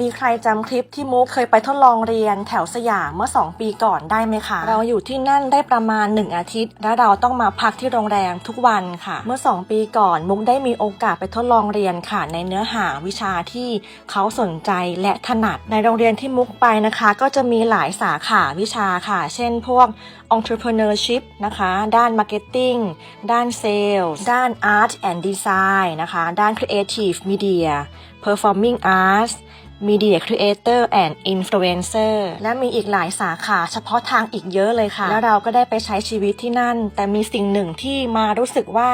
มีใครจำคลิปที่มุกเคยไปทดลองเรียนแถวสยามเมื่อ 2 ปีก่อนได้ไหมคะ เราอยู่ที่นั่นได้ประมาณ 1 อาทิตย์ และเราต้องมาพักที่โรงแรมทุกวันค่ะ เมื่อ 2 ปีก่อนมุกได้มีโอกาสไปทดลองเรียนค่ะ ในเนื้อหาวิชาที่เขาสนใจและถนัด ในโรงเรียนที่มุกไปนะคะ ก็จะมีหลายสาขาวิชาค่ะ เช่น พวก entrepreneurship นะคะ ด้าน marketing ด้าน sales ด้าน art and design นะคะ ด้าน creative media performing arts Media Creator and Influencer และมีอีกหลายสาขาเฉพาะทางอีกเยอะเลยค่ะ แล้วเราก็ได้ไปใช้ชีวิตที่นั่น แต่มีสิ่งหนึ่งที่มารู้สึกว่า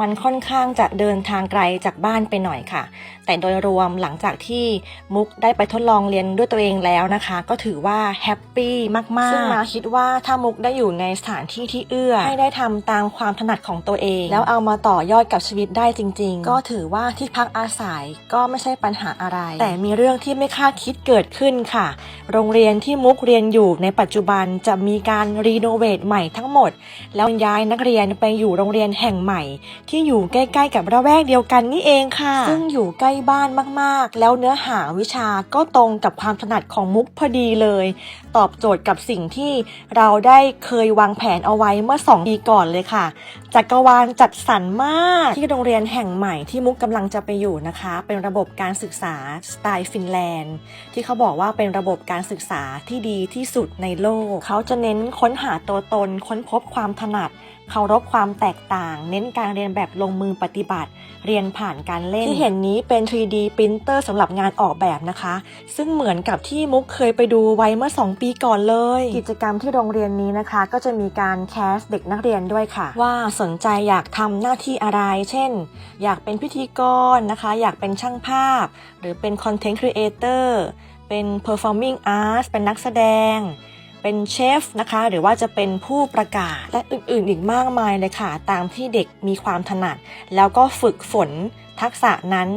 มันค่อนข้างจะเดินทางไกลจากบ้านไปหน่อยค่ะ แต่โดยรวมหลังจากที่มุกได้ไปทดลองเรียนด้วยตัวเองแล้วนะคะ ก็ถือว่าแฮปปี้มากๆซึ่งมาคิดว่าถ้ามุกได้อยู่ในสถานที่ที่เอื้อ ให้ได้ทำตามความถนัดของตัวเอง แล้วเอามาต่อยอดกับชีวิตได้จริง ๆ ก็ถือว่าที่พักอาศัยก็ไม่ใช่ปัญหาอะไร แต่มีเรื่องที่ไม่คาดคิดเกิดขึ้นค่ะ โรงเรียนที่มุกเรียนอยู่ในปัจจุบันจะมีการรีโนเวทใหม่ทั้งหมด แล้วย้ายนักเรียนไปอยู่โรงเรียนแห่งใหม่ ที่อยู่ใกล้ๆกับระแวกเดียวกันนี่เองค่ะ ซึ่งอยู่ใกล้บ้านมากๆ แล้วเนื้อหาวิชาก็ตรงกับความถนัดของมุกพอดีเลย ตอบโจทย์กับสิ่งที่เราได้เคยวางแผนเอาไว้เมื่อ 2 ปีก่อนเลยค่ะจักรวาลจัดสรรมากที่โรงเรียนแห่งใหม่ที่มุกกำลังจะไปอยู่นะคะ เป็นระบบการศึกษาสไตล์ฟินแลนด์ ที่เขาบอกว่าเป็นระบบการศึกษาที่ดีที่สุดในโลก เขาจะเน้นค้นหาตัวตน ค้นพบความถนัดเคารพความแตกต่าง เน้นการเรียนแบบลงมือปฏิบัติ เรียนผ่านการเล่น ที่เห็นนี้เป็น 3D printer สำหรับงานออกแบบนะคะ ซึ่งเหมือนกับที่มุกเคยไปดูไว้เมื่อ 2 ปีก่อนเลย กิจกรรมที่โรงเรียนนี้นะคะ ก็จะมีการแคสเด็กนักเรียนด้วยค่ะ ว่าสนใจอยากทำหน้าที่อะไร เช่น อยากเป็นพิธีกรนะคะ อยากเป็นช่างภาพ หรือเป็น content creator เป็น performing arts เป็นนักแสดง เป็นเชฟนะคะ หรือว่าจะเป็นผู้ประกาศและอื่นๆ อีกมากมายเลยค่ะ ตามที่เด็กมีความถนัด แล้วก็ฝึกฝนทักษะนั้น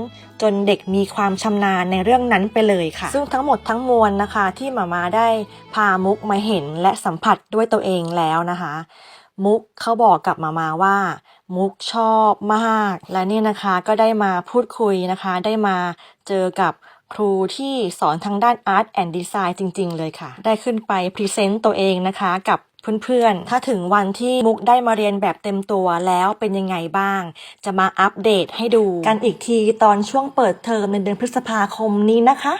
จนเด็กมีความชำนาญในเรื่องนั้นไปเลยค่ะ ซึ่งทั้งหมดทั้งมวลนะคะ ที่หมามาได้พามุกมาเห็นและสัมผัสด้วยตัวเองแล้วนะคะ มุกเขาบอกกับมามาว่า มุกชอบมาก และนี่นะคะก็ได้มาพูดคุยนะคะ ได้มาเจอกับ ครูที่สอนทางด้าน Art and Design จริง ๆ เลยค่ะ ได้ขึ้นไปพรีเซนต์ตัวเองนะคะกับเพื่อนๆ ถ้าถึงวันที่มุกได้มาเรียนแบบเต็มตัวแล้วเป็นยังไงบ้าง จะมาอัปเดตให้ดูกันอีกทีตอนช่วงเปิดเทอมในเดือนพฤษภาคมนี้นะคะ